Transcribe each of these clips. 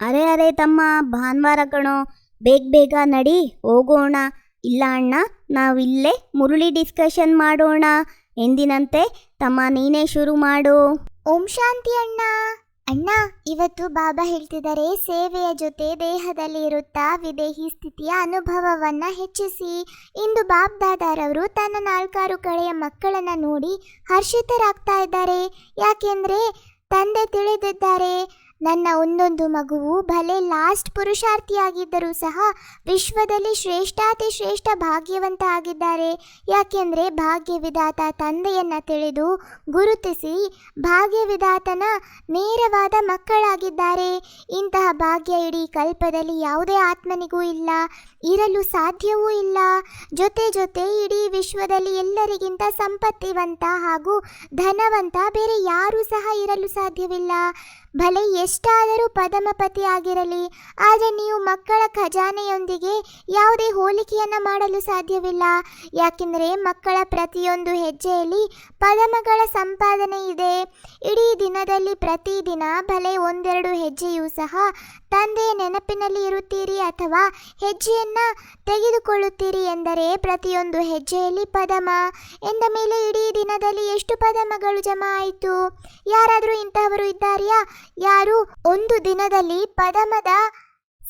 ಅರೆ ಅರೆ, ತಮ್ಮ ಭಾನುವಾರ ಕಣೋ, ಬೇಗ ಬೇಗ ನಡಿ, ಹೋಗೋಣ. ಇಲ್ಲ ಅಣ್ಣ, ನಾವಿಲ್ಲೇ ಮುರುಳಿ ಡಿಸ್ಕಷನ್ ಮಾಡೋಣ. ಎಂದಿನಂತೆ ತಮ್ಮ ನೀನೇ ಶುರು ಮಾಡು. ಓಂ ಶಾಂತಿ ಅಣ್ಣ. ಅಣ್ಣ, ಇವತ್ತು ಬಾಬಾ ಹೇಳ್ತಿದ್ದಾರೆ, ಸೇವೆಯ ಜೊತೆ ದೇಹದಲ್ಲಿ ಇರುತ್ತಾ ವಿದೇಹಿ ಸ್ಥಿತಿಯ ಅನುಭವವನ್ನ ಹೆಚ್ಚಿಸಿ. ಇಂದು ಬಾಬ್ ದಾದಾರವರು ತನ್ನ ನಾಲ್ಕಾರು ಕಡೆಯ ಮಕ್ಕಳನ್ನ ನೋಡಿ ಹರ್ಷಿತರಾಗ್ತಾ ಇದ್ದಾರೆ. ಯಾಕೆಂದ್ರೆ ತಂದೆ ತಿಳಿದಿದ್ದಾರೆ. ನನ್ನ ಒಂದೊಂದು ಮಗುವು ಭಲೆ ಲಾಸ್ಟ್ ಪುರುಷಾರ್ಥಿಯಾಗಿದ್ದರೂ ಸಹ ವಿಶ್ವದಲ್ಲಿ ಶ್ರೇಷ್ಠಾತಿ ಶ್ರೇಷ್ಠ ಭಾಗ್ಯವಂತ ಆಗಿದ್ದಾರೆ. ಯಾಕೆಂದರೆ ಭಾಗ್ಯವಿದಾತ ತಂದೆಯನ್ನ ತಿಳಿದು ಗುರುತಿಸಿ ಭಾಗ್ಯವಿದಾತನ ನೇರವಾದ ಮಕ್ಕಳಾಗಿದ್ದಾರೆ. ಇಂತಹ ಭಾಗ್ಯ ಇಡೀ ಕಲ್ಪದಲ್ಲಿ ಯಾವುದೇ ಆತ್ಮನಿಗೂ ಇಲ್ಲ, ಇರಲು ಸಾಧ್ಯವೂ ಇಲ್ಲ. ಜೊತೆ ಜೊತೆ ಇಡೀ ವಿಶ್ವದಲ್ಲಿ ಎಲ್ಲರಿಗಿಂತ ಸಂಪತ್ತಿವಂತ ಹಾಗೂ ಧನವಂತ ಬೇರೆ ಯಾರೂ ಸಹ ಇರಲು ಸಾಧ್ಯವಿಲ್ಲ. ಭಲೆ ಎಷ್ಟಾದರೂ ಪದಮಪತಿ ಆಗಿರಲಿ ಆದರೆ ನೀವು ಮಕ್ಕಳ ಖಜಾನೆಯೊಂದಿಗೆ ಯಾವುದೇ ಹೋಲಿಕೆಯನ್ನು ಮಾಡಲು ಸಾಧ್ಯವಿಲ್ಲ. ಯಾಕೆಂದರೆ ಮಕ್ಕಳ ಪ್ರತಿಯೊಂದು ಹೆಜ್ಜೆಯಲ್ಲಿ ಪದಮಗಳ ಸಂಪಾದನೆ ಇದೆ. ಇಡೀ ದಿನದಲ್ಲಿ ಪ್ರತಿದಿನ ಭಲೆ ಒಂದೆರಡು ಹೆಜ್ಜೆಯೂ ಸಹ ತಂದೆಯ ನೆನಪಿನಲ್ಲಿ ಇರುತ್ತೀರಿ ಅಥವಾ ಹೆಜ್ಜೆಯನ್ನ ತೆಗೆದುಕೊಳ್ಳುತ್ತೀರಿ ಎಂದರೆ ಪ್ರತಿಯೊಂದು ಹೆಜ್ಜೆಯಲ್ಲಿ ಪದಮ. ಎಂದ ಮೇಲೆ ಇಡೀ ದಿನದಲ್ಲಿ ಎಷ್ಟು ಪದಮಗಳು ಜಮಾ ಆಯಿತು? ಯಾರಾದರೂ ಇಂತಹವರು ಇದ್ದಾರೆಯಾ? ಯಾರು ಒಂದು ದಿನದಲ್ಲಿ ಪದಮದ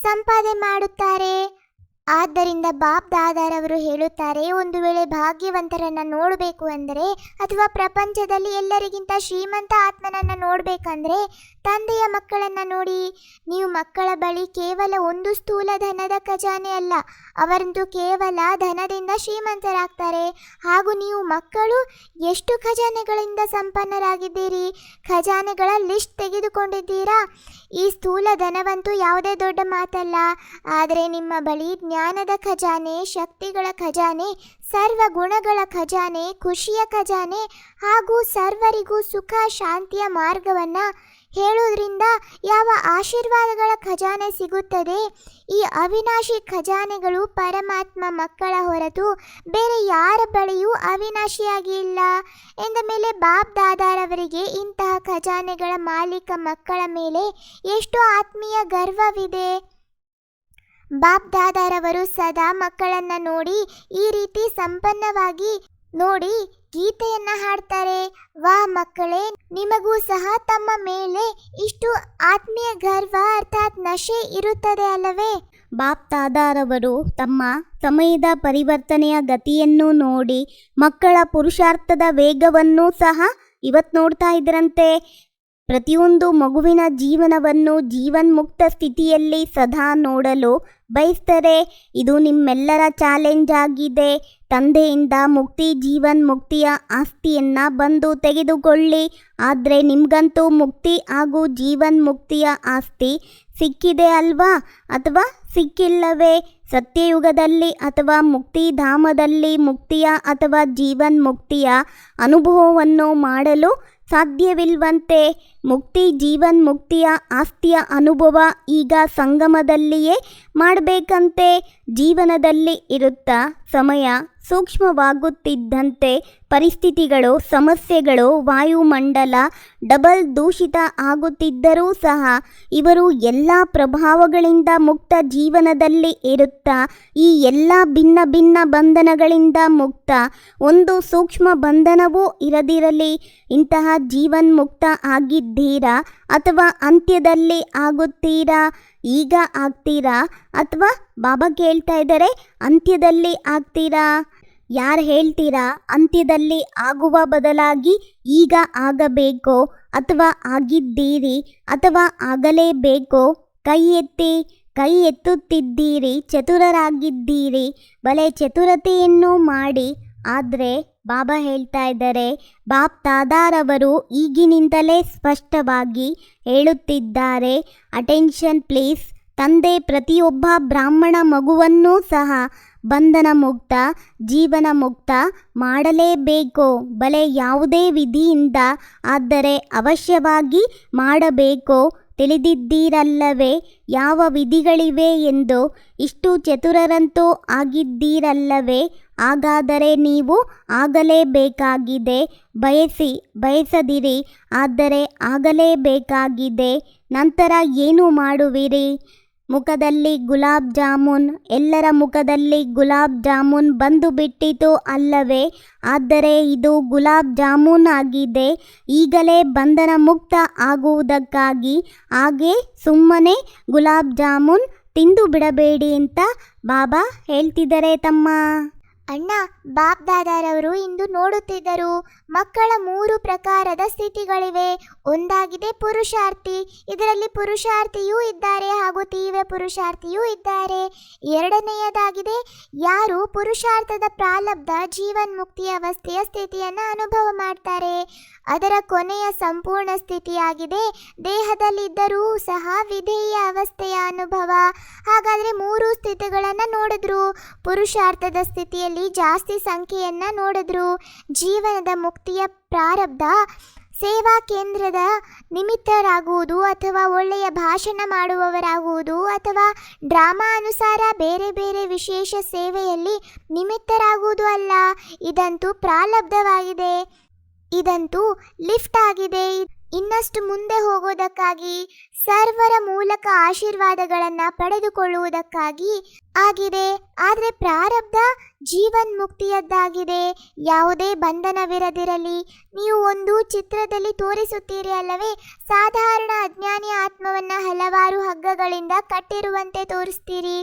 ಸಂಪಾದನೆ ಮಾಡುತ್ತಾರೆ? ಆದ್ದರಿಂದ ಬಾಬ್ ದಾದಾರವರು ಹೇಳುತ್ತಾರೆ, ಒಂದು ವೇಳೆ ಭಾಗ್ಯವಂತರನ್ನ ನೋಡಬೇಕು ಅಂದರೆ ಅಥವಾ ಪ್ರಪಂಚದಲ್ಲಿ ಎಲ್ಲರಿಗಿಂತ ಶ್ರೀಮಂತ ಆತ್ಮನನ್ನ ನೋಡಬೇಕಂದ್ರೆ ತಂದೆಯ ಮಕ್ಕಳನ್ನ ನೋಡಿ, ನೀವು ಮಕ್ಕಳ ಬಳಿ ಕೇವಲ ಒಂದು ಸ್ಥೂಲ ಧನದ ಖಜಾನೆ ಅಲ್ಲ, ಅವರಂತೂ ಕೇವಲ ಧನದಿಂದ ಶ್ರೀಮಂತರಾಗ್ತಾರೆ. ಹಾಗೂ ನೀವು ಮಕ್ಕಳು ಎಷ್ಟು ಖಜಾನೆಗಳಿಂದ ಸಂಪನ್ನರಾಗಿದ್ದೀರಿ, ಖಜಾನೆಗಳ ಲಿಸ್ಟ್ ತೆಗೆದುಕೊಂಡಿದ್ದೀರಾ? ಈ ಸ್ಥೂಲ ಧನವಂತೂ ಯಾವುದೇ ದೊಡ್ಡ ಮಾತಲ್ಲ, ಆದರೆ ನಿಮ್ಮ ಬಳಿ ಜ್ಞಾನದ ಖಜಾನೆ, ಶಕ್ತಿಗಳ ಖಜಾನೆ, ಸರ್ವ ಗುಣಗಳ ಖಜಾನೆ, ಖುಷಿಯ ಖಜಾನೆ ಹಾಗೂ ಸರ್ವರಿಗೂ ಸುಖ, ಶಾಂತಿಯ ಮಾರ್ಗವನ್ನು ಹೇಳೋದ್ರಿಂದ ಯಾವ ಆಶೀರ್ವಾದಗಳ ಖಜಾನೆ ಸಿಗುತ್ತದೆ? ಈ ಅವಿನಾಶಿ ಖಜಾನೆಗಳು ಪರಮಾತ್ಮ ಮಕ್ಕಳ ಹೊರತು ಬೇರೆ ಯಾರ ಬಳಿಯೂ ಅವಿನಾಶಿಯಾಗಿ ಇಲ್ಲ. ಎಂದ ಮೇಲೆ ಬಾಬ್ ದಾದಾರವರಿಗೆ ಇಂತಹ ಖಜಾನೆಗಳ ಮಾಲೀಕ ಮಕ್ಕಳ ಮೇಲೆ ಎಷ್ಟು ಆತ್ಮೀಯ ಗರ್ವವಿದೆ. ಬಾಬ್ ದಾದಾರವರು ಸದಾ ಮಕ್ಕಳನ್ನ ನೋಡಿ ಈ ರೀತಿ ಸಂಪನ್ನವಾಗಿ ನೋಡಿ ಗೀತೆಯನ್ನ ಹಾಡ್ತಾರೆ. ವಾ ಮಕ್ಕಳೇ, ನಿಮಗೂ ಸಹ ತಮ್ಮ ಮೇಲೆ ಇಷ್ಟು ಆತ್ಮೀಯ ಗರ್ವ ಅರ್ಥಾತ್ ನಶೆ ಇರುತ್ತದೆ ಅಲ್ಲವೇ? ಬಾಪ್ ತಾದಾರವರು ತಮ್ಮ ಸಮಯದ ಪರಿವರ್ತನೆಯ ಗತಿಯನ್ನು ನೋಡಿ ಮಕ್ಕಳ ಪುರುಷಾರ್ಥದ ವೇಗವನ್ನು ಸಹ ಇವತ್ತು ನೋಡ್ತಾ ಇದ್ರಂತೆ. ಪ್ರತಿಯೊಂದು ಮಗುವಿನ ಜೀವನವನ್ನು ಜೀವನ್ಮುಕ್ತ ಸ್ಥಿತಿಯಲ್ಲಿ ಸದಾ ನೋಡಲು ಬಯಸ್ತಾರೆ. ಇದು ನಿಮ್ಮೆಲ್ಲರ ಚಾಲೆಂಜ್ ಆಗಿದೆ. ತಂದೆಯಿಂದ ಮುಕ್ತಿ, ಜೀವನ್ ಮುಕ್ತಿಯ ಆಸ್ತಿಯನ್ನು ಬಂದು ತೆಗೆದುಕೊಳ್ಳಿ. ಆದರೆ ನಿಮಗಂತೂ ಮುಕ್ತಿ ಹಾಗೂ ಜೀವನ್ ಮುಕ್ತಿಯ ಆಸ್ತಿ ಸಿಕ್ಕಿದೆ ಅಲ್ವಾ? ಅಥವಾ ಸಿಕ್ಕಿಲ್ಲವೇ? ಸತ್ಯಯುಗದಲ್ಲಿ ಅಥವಾ ಮುಕ್ತಿಧಾಮದಲ್ಲಿ ಮುಕ್ತಿಯ ಅಥವಾ ಜೀವನ್ ಮುಕ್ತಿಯ ಅನುಭವವನ್ನು ಮಾಡಲು ಸಾಧ್ಯವಿಲ್ವಂತೆ ಮುಕ್ತಿ ಜೀವನ್ ಮುಕ್ತಿಯ ಆಸ್ತಿಯ ಅನುಭವ ಈಗ ಸಂಗಮದಲ್ಲಿಯೇ ಮಾಡಬೇಕಂತೆ ಜೀವನದಲ್ಲಿ ಇರುತ್ತಾ ಸಮಯ ಸೂಕ್ಷ್ಮವಾಗುತ್ತಿದ್ದಂತೆ ಪರಿಸ್ಥಿತಿಗಳು, ಸಮಸ್ಯೆಗಳು, ವಾಯುಮಂಡಲ ಡಬಲ್ ದೂಷಿತ ಆಗುತ್ತಿದ್ದರೂ ಸಹ ಇವರು ಎಲ್ಲ ಪ್ರಭಾವಗಳಿಂದ ಮುಕ್ತ ಜೀವನದಲ್ಲಿ ಇರುತ್ತಾ, ಈ ಎಲ್ಲ ಭಿನ್ನ ಭಿನ್ನ ಬಂಧನಗಳಿಂದ ಮುಕ್ತ, ಒಂದು ಸೂಕ್ಷ್ಮ ಬಂಧನವೂ ಇರದಿರಲಿ, ಇಂತಹ ಜೀವನ್ಮುಕ್ತ ಆಗಿದ್ದೀರಾ ಅಥವಾ ಅಂತ್ಯದಲ್ಲಿ ಆಗುತ್ತೀರಾ, ಈಗ ಆಗ್ತೀರಾ ಅಥವಾ ಬಾಬಾ ಕೇಳ್ತಾ ಇದ್ದಾರೆ, ಅಂತ್ಯದಲ್ಲಿ ಆಗ್ತೀರಾ? ಯಾರು ಹೇಳ್ತೀರಾ? ಅಂತ್ಯದಲ್ಲಿ ಆಗುವ ಬದಲಾಗಿ ಈಗ ಆಗಬೇಕೋ? ಅಥವಾ ಆಗಿದ್ದೀರಿ ಅಥವಾ ಆಗಲೇಬೇಕೋ? ಕೈ ಎತ್ತಿ, ಕೈ ಎತ್ತುತ್ತಿದ್ದೀರಿ, ಚತುರರಾಗಿದ್ದೀರಿ, ಬಲೆ ಚತುರತೆಯನ್ನು ಮಾಡಿ. ಆದರೆ ಬಾಬಾ ಹೇಳ್ತಾ ಇದ್ದಾರೆ ಬಾಬ್ ತಾದಾರವರು ಈಗಿನಿಂದಲೇ ಸ್ಪಷ್ಟವಾಗಿ ಹೇಳುತ್ತಿದ್ದಾರೆ, ಅಟೆನ್ಷನ್ ಪ್ಲೀಸ್, ತಂದೆ ಪ್ರತಿಯೊಬ್ಬ ಬ್ರಾಹ್ಮಣ ಮಗುವನ್ನೂ ಸಹ ಬಂಧನ ಮುಕ್ತ ಜೀವನ ಮುಕ್ತ ಮಾಡಲೇಬೇಕು. ಬಲೆ ಯಾವುದೇ ವಿಧಿಯಿಂದ ಆದರೆ ಅವಶ್ಯವಾಗಿ ಮಾಡಬೇಕು. ತಿಳಿದಿದ್ದೀರಲ್ಲವೇ, ಯಾವ ವಿಧಿಗಳಿವೆ ಎಂದು. ಇಷ್ಟು ಚತುರರಂತೂ ಆಗಿದ್ದೀರಲ್ಲವೇ, ಹಾಗಾದರೆ ನೀವು ಆಗಲೇಬೇಕಾಗಿದೆ. ಬಯಸಿ, ಬಯಸದಿರಿ, ಆದರೆ ಆಗಲೇಬೇಕಾಗಿದೆ. ನಂತರ ಏನು ಮಾಡುವಿರಿ? ಮುಖದಲ್ಲಿ ಗುಲಾಬ್ ಜಾಮೂನ್, ಎಲ್ಲರ ಮುಖದಲ್ಲಿ ಗುಲಾಬ್ ಜಾಮೂನ್ ಬಂದು ಬಿಟ್ಟಿತು ಅಲ್ಲವೇ? ಆದರೆ ಇದು ಗುಲಾಬ್ ಜಾಮೂನ್ ಆಗಿದೆ. ಈಗಲೇ ಬಂಧನ ಮುಕ್ತ ಆಗುವುದಕ್ಕಾಗಿ ಹಾಗೆ ಸುಮ್ಮನೆ ಗುಲಾಬ್ ಜಾಮೂನ್ ತಿಂದು ಬಿಡಬೇಡಿ ಅಂತ ಬಾಬಾ ಹೇಳ್ತಿದ್ದಾರೆ ತಮ್ಮ. ಅಣ್ಣ ಬಾಬ್ ದಾದಾರವರು ಇಂದು ನೋಡುತ್ತಿದ್ದರು. ಮಕ್ಕಳ ಮೂರು ಪ್ರಕಾರದ ಸ್ಥಿತಿಗಳಿವೆ. ಒಂದಾಗಿದೆ ಪುರುಷಾರ್ಥಿ, ಇದರಲ್ಲಿ ಪುರುಷಾರ್ಥಿಯೂ ಇದ್ದಾರೆ ಹಾಗೂ ಪುರುಷಾರ್ಥಿಯೂ ಇದ್ದಾರೆ. ಎರಡನೆಯದಾಗಿದೆ, ಯಾರು ಪುರುಷಾರ್ಥದ ಪ್ರಾಲಬ್ಧ ಜೀವನ್ಮುಕ್ತಿ ಅವಸ್ಥೆಯ ಸ್ಥಿತಿಯನ್ನು ಅನುಭವ ಮಾಡ್ತಾರೆ. ಅದರ ಕೊನೆಯ ಸಂಪೂರ್ಣ ಸ್ಥಿತಿಯಾಗಿದೆ, ದೇಹದಲ್ಲಿದ್ದರೂ ಸಹ ವಿಧೇಯ ಅವಸ್ಥೆಯ ಅನುಭವ. ಹಾಗಾದರೆ ಮೂರು ಸ್ಥಿತಿಗಳನ್ನು ನೋಡಿದ್ರು. ಪುರುಷಾರ್ಥದ ಸ್ಥಿತಿಯಲ್ಲಿ ಜಾಸ್ತಿ ಸಂಖ್ಯೆಯನ್ನು ನೋಡಿದ್ರು. ಜೀವನದ ಮುಕ್ತಿಯ ಪ್ರಾರಬ್ಧ ಸೇವಾ ಕೇಂದ್ರದ ನಿಮಿತ್ತರಾಗುವುದು ಅಥವಾ ಒಳ್ಳೆಯ ಭಾಷಣ ಮಾಡುವವರಾಗುವುದು ಅಥವಾ ಡ್ರಾಮಾ ಅನುಸಾರ ಬೇರೆ ಬೇರೆ ವಿಶೇಷ ಸೇವೆಯಲ್ಲಿ ನಿಮಿತ್ತರಾಗುವುದು ಅಲ್ಲ, ಇದಂತೂ ಪ್ರಾಲಬ್ಧವಾಗಿದೆ. ಇದಂತೂ ಲಿಫ್ಟ್ ಆಗಿದೆ. ಇನ್ನಷ್ಟು ಮುಂದೆ ಹೋಗೋದಕ್ಕಾಗಿ, ಸರ್ವರ ಮೂಲಕ ಆಶೀರ್ವಾದಗಳನ್ನು ಪಡೆದುಕೊಳ್ಳುವುದಕ್ಕಾಗಿ ಆಗಿದೆ. ಆದರೆ ಪ್ರಾರಬ್ಧ ಜೀವನ್ಮುಕ್ತಿಯದ್ದಾಗಿದೆ. ಯಾವುದೇ ಬಂಧನವಿರದಿರಲಿ. ನೀವು ಒಂದು ಚಿತ್ರದಲ್ಲಿ ತೋರಿಸುತ್ತೀರಿ ಅಲ್ಲವೇ? ಸಾಧಾರಣ ಅಜ್ಞಾನಿ ಆತ್ಮವನ್ನ ಹಲವಾರು ಹಗ್ಗಗಳಿಂದ ಕಟ್ಟಿರುವಂತೆ ತೋರಿಸ್ತೀರಿ.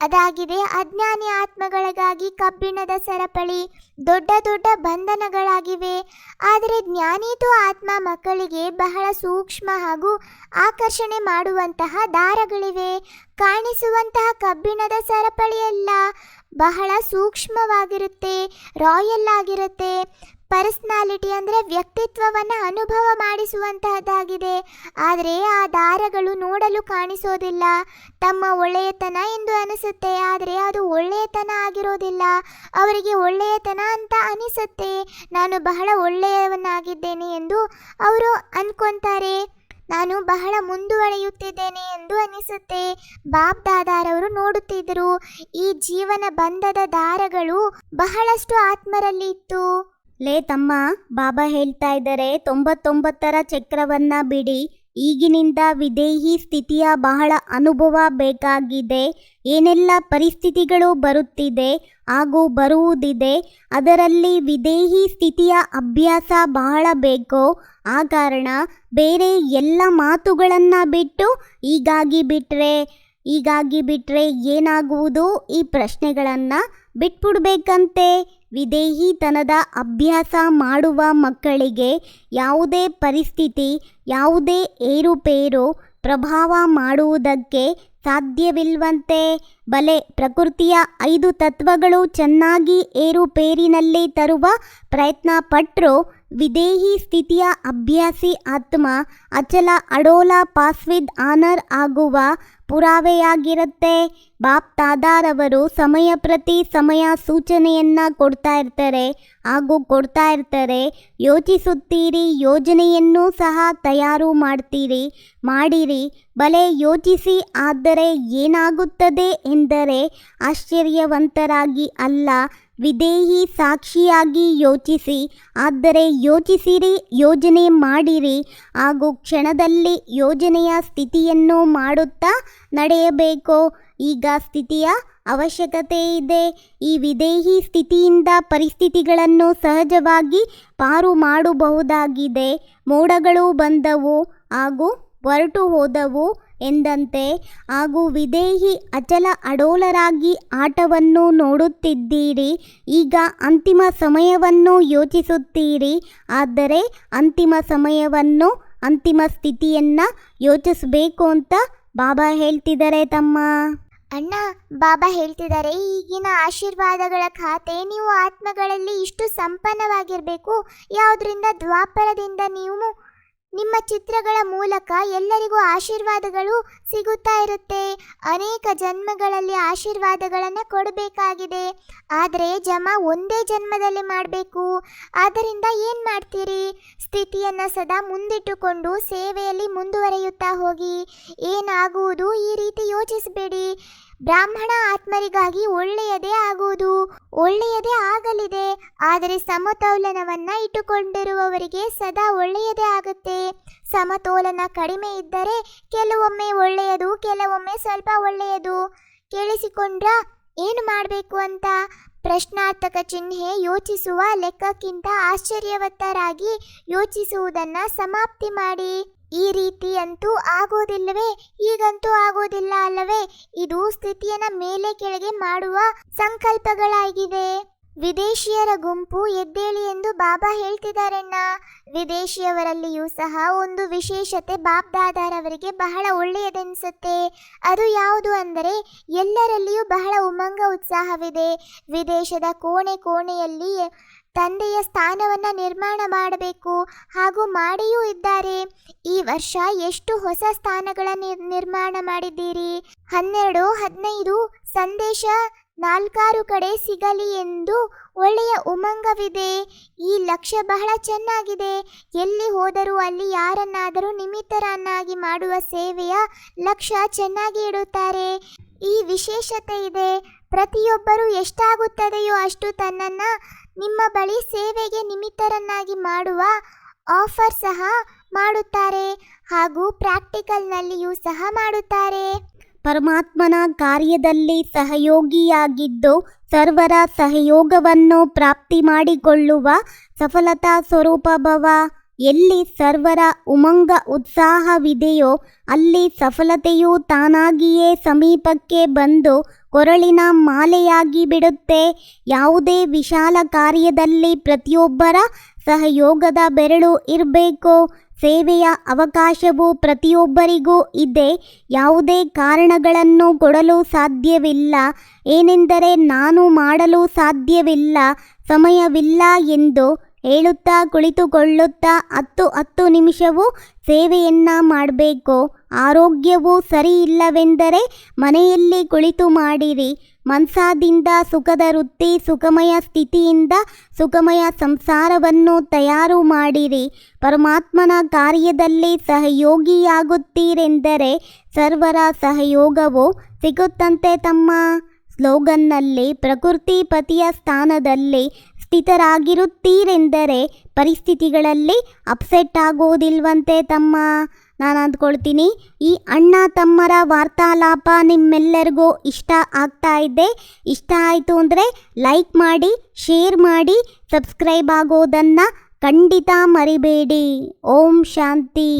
ಅದಾಗಿದೆ, ಅಜ್ಞಾನಿ ಆತ್ಮಗಳಿಗಾಗಿ ಕಬ್ಬಿಣದ ಸರಪಳಿ. ದೊಡ್ಡ ದೊಡ್ಡ ಬಂಧನಗಳಾಗಿವೆ. ಆದರೆ ಜ್ಞಾನೀತು ಆತ್ಮ ಮಕ್ಕಳಿಗೆ ಬಹಳ ಸೂಕ್ಷ್ಮ ಹಾಗೂ ಆಕರ್ಷಣೆ ಮಾಡುವಂತಹ ದಾರಗಳಿವೆ. ಕಾಣಿಸುವಂತಹ ಕಬ್ಬಿಣದ ಸರಪಳಿಯೆಲ್ಲ ಬಹಳ ಸೂಕ್ಷ್ಮವಾಗಿರುತ್ತೆ, ರಾಯಲ್ ಆಗಿರುತ್ತೆ. ಪರ್ಸ್ನಾಲಿಟಿ ಅಂದರೆ ವ್ಯಕ್ತಿತ್ವವನ್ನು ಅನುಭವ ಮಾಡಿಸುವಂತಹದ್ದಾಗಿದೆ. ಆದರೆ ಆ ದಾರಗಳು ನೋಡಲು ಕಾಣಿಸೋದಿಲ್ಲ. ತಮ್ಮ ಒಳ್ಳೆಯತನ ಎಂದು ಅನಿಸುತ್ತೆ. ಆದರೆ ಅದು ಒಳ್ಳೆಯತನ ಆಗಿರೋದಿಲ್ಲ. ಅವರಿಗೆ ಒಳ್ಳೆಯತನ ಅಂತ ಅನಿಸುತ್ತೆ. ನಾನು ಬಹಳ ಒಳ್ಳೆಯವನಾಗಿದ್ದೇನೆ ಎಂದು ಅವರು ಅನ್ಕೊಂತಾರೆ. ನಾನು ಬಹಳ ಮುಂದುವರಿಯುತ್ತಿದ್ದೇನೆ ಎಂದು ಅನಿಸುತ್ತೆ ಬಾಬ್ ದಾದಾರವರು ನೋಡುತ್ತಿದ್ದರು. ಈ ಜೀವನ ಬಂಧದ ದಾರಗಳು ಬಹಳಷ್ಟು ಆತ್ಮರಲ್ಲಿ ಇತ್ತು. ಲೇ ತಮ್ಮ, ಬಾಬಾ ಹೇಳ್ತಾ ಇದ್ದಾರೆ, ತೊಂಬತ್ತೊಂಬತ್ತರ ಚಕ್ರವನ್ನ ಬಿಡಿ. ಈಗಿನಿಂದ ವಿದೇಹಿ ಸ್ಥಿತಿಯ ಬಹಳ ಅನುಭವ ಬೇಕಾಗಿದೆ. ಏನೆಲ್ಲ ಪರಿಸ್ಥಿತಿಗಳು ಬರುತ್ತಿದೆ, ಹಾಗೂ ಬರುವುದಿದೆ, ಅದರಲ್ಲಿ ವಿದೇಹಿ ಸ್ಥಿತಿಯ ಅಭ್ಯಾಸ ಬಹಳ ಬೇಕು? ಆ ಕಾರಣ ಬೇರೆ ಎಲ್ಲ ಮಾತುಗಳನ್ನು ಬಿಟ್ಟು ಈಗಾಗಿ ಬಿಟ್ಟರೆ ಹೀಗಾಗಿ ಬಿಟ್ಟರೆ ಏನಾಗುವುದು? ಈ ಪ್ರಶ್ನೆಗಳನ್ನು ಬಿಟ್ಬಿಡ್ಬೇಕಂತೆ. ವಿದೇಹಿತನದ ಅಭ್ಯಾಸ ಮಾಡುವ ಮಕ್ಕಳಿಗೆ ಯಾವುದೇ ಪರಿಸ್ಥಿತಿ, ಯಾವುದೇ ಏರುಪೇರು ಪ್ರಭಾವ ಮಾಡುವುದಕ್ಕೆ ಸಾಧ್ಯವಿಲ್ವಂತೆ. ಬಲೆ, ಪ್ರಕೃತಿಯ ಐದು ತತ್ವಗಳು ಚೆನ್ನಾಗಿ ಏರುಪೇರಿನಲ್ಲಿ ತರುವ ಪ್ರಯತ್ನ ಪಟ್ಟರು ವಿದೇಹಿ ಸ್ಥಿತಿಯ ಅಭ್ಯಾಸಿ ಆತ್ಮ, ಅಚಲ ಅಡೋಲ ಪಾಸ್ವಿದ್ ಆನರ್ ಆಗುವ ಪುರಾವೆಯಾಗಿರುತ್ತೆ. ಬಾಪ್ ತಾದಾರವರು ಸಮಯ ಪ್ರತಿ ಸಮಯ ಸೂಚನೆಯನ್ನ ಕೊಡ್ತಾ ಇರ್ತಾರೆ ಹಾಗೂ ಕೊಡ್ತಾ ಇರ್ತಾರೆ. ಯೋಚಿಸುತ್ತೀರಿ, ಯೋಜನೆಯನ್ನು ಸಹ ತಯಾರು ಮಾಡ್ತೀರಿ, ಮಾಡಿರಿ. ಬಲೆ ಯೋಚಿಸಿ ಆದರೆ ಏನಾಗುತ್ತದೆ ಎಂದರೆ ಆಶ್ಚರ್ಯವಂತರಾಗಿ ಅಲ್ಲ ವಿದೇಹಿ ಸಾಕ್ಷಿಯಾಗಿ ಯೋಚಿಸಿ, ಆದರೆ ಯೋಚಿಸಿರಿ, ಯೋಜನೆ ಮಾಡಿರಿ, ಹಾಗೂ ಕ್ಷಣದಲ್ಲಿ ಯೋಜನೆಯ ಸ್ಥಿತಿಯನ್ನು ಮಾಡುತ್ತಾ ನಡೆಯಬೇಕು, ಈಗ ಸ್ಥಿತಿಯ ಅವಶ್ಯಕತೆ ಇದೆ. ಈ ವಿದೇಹಿ ಸ್ಥಿತಿಯಿಂದ ಪರಿಸ್ಥಿತಿಗಳನ್ನು ಸಹಜವಾಗಿ ಪಾರು ಮಾಡಬಹುದಾಗಿದೆ. ಮೋಡಗಳು ಬಂದವು ಹಾಗೂ ಹೊರಟು ಹೋದವು ಎಂದಂತೆ ಹಾಗೂ ವಿದೇಹಿ ಅಚಲ ಅಡೋಲರಾಗಿ ಆಟವನ್ನು ನೋಡುತ್ತಿದ್ದೀರಿ. ಈಗ ಅಂತಿಮ ಸಮಯವನ್ನು ಯೋಚಿಸುತ್ತೀರಿ. ಆದರೆ ಅಂತಿಮ ಸಮಯವನ್ನು, ಅಂತಿಮ ಸ್ಥಿತಿಯನ್ನು ಯೋಚಿಸಬೇಕು ಅಂತ ಬಾಬಾ ಹೇಳ್ತಿದ್ದಾರೆ ತಮ್ಮ. ಅಣ್ಣ, ಬಾಬಾ ಹೇಳ್ತಿದ್ದಾರೆ, ಈಗಿನ ಆಶೀರ್ವಾದಗಳ ಖಾತೆ ನೀವು ಆತ್ಮಗಳಲ್ಲಿ ಇಷ್ಟು ಸಂಪನ್ನವಾಗಿರಬೇಕು. ಯಾವುದರಿಂದ ದ್ವಾಪರದಿಂದ ನೀವು ನಿಮ್ಮ ಚಿತ್ರಗಳ ಮೂಲಕ ಎಲ್ಲರಿಗೂ ಆಶೀರ್ವಾದಗಳು ಸಿಗುತ್ತಾ ಇರುತ್ತೆ. ಅನೇಕ ಜನ್ಮಗಳಲ್ಲಿ ಆಶೀರ್ವಾದಗಳನ್ನು ಕೊಡಬೇಕಾಗಿದೆ. ಆದರೆ ಜಮ ಒಂದೇ ಜನ್ಮದಲ್ಲಿ ಮಾಡಬೇಕು. ಆದ್ದರಿಂದ ಏನು ಮಾಡ್ತೀರಿ? ಸ್ಥಿತಿಯನ್ನು ಸದಾ ಮುಂದಿಟ್ಟುಕೊಂಡು ಸೇವೆಯಲ್ಲಿ ಮುಂದುವರಿಯುತ್ತಾ ಹೋಗಿ. ಏನಾಗುವುದು ಈ ರೀತಿ ಯೋಚಿಸಬೇಡಿ. ಬ್ರಾಹ್ಮಣ ಆತ್ಮರಿಗಾಗಿ ಒಳ್ಳೆಯದೇ ಆಗುವುದು, ಒಳ್ಳೆಯದೇ ಆಗಲಿದೆ. ಆದರೆ ಸಮತೋಲನವನ್ನ ಇಟ್ಟುಕೊಂಡಿರುವವರಿಗೆ ಸದಾ ಒಳ್ಳೆಯದೇ ಆಗುತ್ತೆ. ಸಮತೋಲನ ಕಡಿಮೆ ಇದ್ದರೆ ಕೆಲವೊಮ್ಮೆ ಒಳ್ಳೆಯದು, ಕೆಲವೊಮ್ಮೆ ಸ್ವಲ್ಪ ಒಳ್ಳೆಯದು. ಕೇಳಿಸಿಕೊಂಡ್ರ ಏನು ಮಾಡಬೇಕು ಅಂತ? ಪ್ರಶ್ನಾರ್ಥಕ ಚಿಹ್ನೆ ಯೋಚಿಸುವ ಲೆಕ್ಕಕ್ಕಿಂತ ಆಶ್ಚರ್ಯವತ್ತರಾಗಿ ಯೋಚಿಸುವುದನ್ನು ಸಮಾಪ್ತಿ ಮಾಡಿ. ಈ ರೀತಿಯಂತೂ ಆಗೋದಿಲ್ಲವೇ? ಈಗಂತೂ ಆಗೋದಿಲ್ಲ ಅಲ್ಲವೇ? ಇದು ಸ್ಥಿತಿಯನ್ನ ಮೇಲೆ ಕೆಳಗೆ ಮಾಡುವ ಸಂಕಲ್ಪಗಳಾಗಿವೆ. ವಿದೇಶಿಯರ ಗುಂಪು ಎದ್ದೇಳಿ ಎಂದು ಬಾಬಾ ಹೇಳ್ತಿದ್ದಾರಣ್ಣ. ವಿದೇಶಿಯವರಲ್ಲಿಯೂ ಸಹ ಒಂದು ವಿಶೇಷತೆ ಬಾಬ್ ದಾದಾರವರಿಗೆ ಬಹಳ ಒಳ್ಳೆಯದೆನಿಸುತ್ತೆ. ಅದು ಯಾವುದು ಅಂದರೆ, ಎಲ್ಲರಲ್ಲಿಯೂ ಬಹಳ ಉಮಂಗ ಉತ್ಸಾಹವಿದೆ. ವಿದೇಶದ ಕೋಣೆ ಕೋಣೆಯಲ್ಲಿ ತಂದೆಯ ಸ್ಥಾನವನ್ನ ನಿರ್ಮಾಣ ಮಾಡಬೇಕು ಹಾಗೂ ಮಾಡಿಯೂ ಇದ್ದಾರೆ. ಈ ವರ್ಷ ಎಷ್ಟು ಹೊಸ ಸ್ಥಾನಗಳ ನಿರ್- ನಿರ್ಮಾಣ ಮಾಡಿದ್ದೀರಿ? ಹನ್ನೆರಡು, ಹದಿನೈದು, ಸಂದೇಶ ನಾಲ್ಕಾರು ಕಡೆ ಸಿಗಲಿ ಎಂದು ಒಳ್ಳೆಯ ಉಮಂಗವಿದೆ. ಈ ಲಕ್ಷ್ಯ ಬಹಳ ಚೆನ್ನಾಗಿದೆ. ಎಲ್ಲಿ ಹೋದರೂ ಅಲ್ಲಿ ಯಾರನ್ನಾದರೂ ನಿಮಿತ್ತರನ್ನಾಗಿ ಮಾಡುವ ಸೇವೆಯ ಲಕ್ಷ್ಯ ಚೆನ್ನಾಗಿ ಇಡುತ್ತಾರೆ. ಈ ವಿಶೇಷತೆ ಇದೆ. ಪ್ರತಿಯೊಬ್ಬರು ಎಷ್ಟಾಗುತ್ತದೆಯೋ ಅಷ್ಟು ತನ್ನನ್ನ ನಿಮ್ಮ ಬಳಿ ಸೇವೆಗೆ ನಿಮಿತ್ತರನ್ನಾಗಿ ಮಾಡುವ ಆಫರ್ ಸಹ ಮಾಡುತ್ತಾರೆ ಹಾಗೂ ಪ್ರಾಕ್ಟಿಕಲ್ನಲ್ಲಿಯೂ ಸಹ ಮಾಡುತ್ತಾರೆ. ಪರಮಾತ್ಮನ ಕಾರ್ಯದಲ್ಲಿ ಸಹಯೋಗಿಯಾಗಿದ್ದು ಸರ್ವರ ಸಹಯೋಗವನ್ನು ಪ್ರಾಪ್ತಿ ಮಾಡಿಕೊಳ್ಳುವ ಸಫಲತಾ ಸ್ವರೂಪ ಭವ. ಎಲ್ಲಿ ಸರ್ವರ ಉಮಂಗ ಉತ್ಸಾಹವಿದೆಯೋ ಅಲ್ಲಿ ಸಫಲತೆಯು ತಾನಾಗಿಯೇ ಸಮೀಪಕ್ಕೆ ಬಂದು ಕೊರಳಿನ ಮಾಲೆಯಾಗಿ ಬಿಡುತ್ತೆ. ಯಾವುದೇ ವಿಶಾಲ ಕಾರ್ಯದಲ್ಲಿ ಪ್ರತಿಯೊಬ್ಬರ ಸಹಯೋಗದ ಬೆರಳು ಇರಬೇಕು. ಸೇವೆಯ ಅವಕಾಶವು ಪ್ರತಿಯೊಬ್ಬರಿಗೂ ಇದೆ. ಯಾವುದೇ ಕಾರಣಗಳನ್ನು ಕೊಡಲು ಸಾಧ್ಯವಿಲ್ಲ. ಏನೆಂದರೆ ನಾನು ಮಾಡಲು ಸಾಧ್ಯವಿಲ್ಲ, ಸಮಯವಿಲ್ಲ ಎಂದು ಹೇಳುತ್ತಾ ಕುಳಿತುಕೊಳ್ಳುತ್ತಾ ಹತ್ತು ಹತ್ತು ನಿಮಿಷವೂ ಸೇವೆಯನ್ನು ಮಾಡಬೇಕು. ಆರೋಗ್ಯವು ಸರಿಯಿಲ್ಲವೆಂದರೆ ಮನೆಯಲ್ಲಿ ಕುಳಿತು ಮಾಡಿರಿ. ಮನ್ಸಾದಿಂದ ಸುಖದ ವೃತ್ತಿ, ಸುಖಮಯ ಸ್ಥಿತಿಯಿಂದ ಸುಖಮಯ ಸಂಸಾರವನ್ನು ತಯಾರು ಮಾಡಿರಿ. ಪರಮಾತ್ಮನ ಕಾರ್ಯದಲ್ಲಿ ಸಹಯೋಗಿಯಾಗುತ್ತೀರೆಂದರೆ ಸರ್ವರ ಸಹಯೋಗವು ಸಿಗುತ್ತಂತೆ ತಮ್ಮ ಸ್ಲೋಗನ್ನಲ್ಲಿ, ಪ್ರಕೃತಿ ಪತಿಯ ಸ್ಥಾನದಲ್ಲಿ ಸ್ಥಿತರಾಗಿರುತ್ತೀರೆಂದರೆ ಪರಿಸ್ಥಿತಿಗಳಲ್ಲಿ ಅಪ್ಸೆಟ್ ಆಗೋದಿಲ್ವಂತೆ ತಮ್ಮ. ನಾನು ಅಂದ್ಕೊಳ್ತೀನಿ ಈ ಅಣ್ಣ ತಮ್ಮರ ವಾರ್ತಾಲಾಪ ನಿಮ್ಮೆಲ್ಲರಿಗೂ ಇಷ್ಟ ಆಗ್ತಾ ಇದೆ. ಇಷ್ಟ ಆಯಿತು ಅಂದರೆ ಲೈಕ್ ಮಾಡಿ, ಶೇರ್ ಮಾಡಿ, ಸಬ್ಸ್ಕ್ರೈಬ್ ಆಗೋದನ್ನು ಖಂಡಿತ ಮರಿಬೇಡಿ. ಓಂ ಶಾಂತಿ.